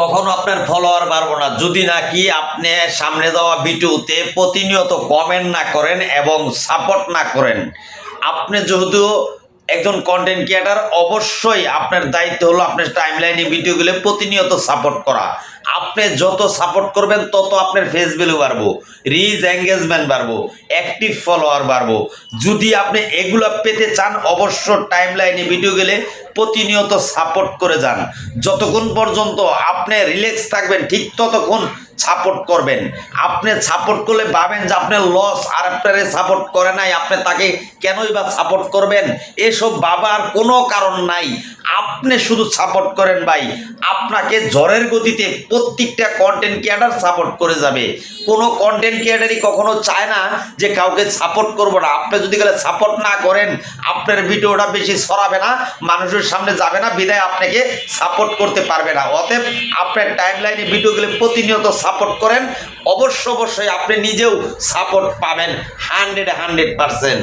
কখনো আপনার ফলোয়ার বাড়বো না। যদি নাকি আপনি সামনে দেওয়া ভিডিওতে প্রতিনিয়ত কমেন্ট না করেন এবং সাপোর্ট না করেন, আপনি যেহেতু একজন কন্টেন্ট ক্রিয়েটার অবশ্যই আপনার দায়িত্ব হলো আপনার টাইম লাইনে ভিডিওগুলো প্রতিনিয়ত সাপোর্ট করা। আপনি যত সাপোর্ট করবেন, তত আপনার ফেস ভ্যালু বাড়বো রিচ এঙ্গেজমেন্ট বাড়বো অ্যাক্টিভ ফলোয়ার বাড়বো। যদি আপনি এগুলো পেতে চান অবশ্য টাইম লাইনে ভিডিও গেলে প্রতিনিয়ত সাপোর্ট করে যান। যতক্ষণ পর্যন্ত আপনি রিল্যাক্স থাকবেন, ঠিক ততক্ষণ সাপোর্ট করবেন। আপনি সাপোর্ট করলে ভাবেন যে আপনার লস আর আপনারে সাপোর্ট করে নাই, আপনি তাকে কেনই বা সাপোর্ট করবেন? এসব বাবার কোনো কারণ নাই। আপনি শুধু সাপোর্ট করেন ভাই। আপনাকে ঝড়ের গতিতে প্রত্যেকটা কন্টেন্ট ক্রিয়েটার সাপোর্ট করে যাবে। কোনো কন্টেন্ট ক্রিয়েটারই কখনো চায় না যে কাউকে সাপোর্ট করব না। আপনি যদি গেলে সাপোর্ট না করেন, আপনার ভিডিওটা বেশি ছড়াবে না, মানুষের সামনে যাবে না, বিদায় আপনাকে সাপোর্ট করতে পারবে না। অতএব আপনার টাইম লাইনে ভিডিওগুলো প্রতিনিয়ত সাপোর্ট করেন। অবশ্য অবশ্যই আপনি নিজেও সাপোর্ট পাবেন। Hundred hundred percent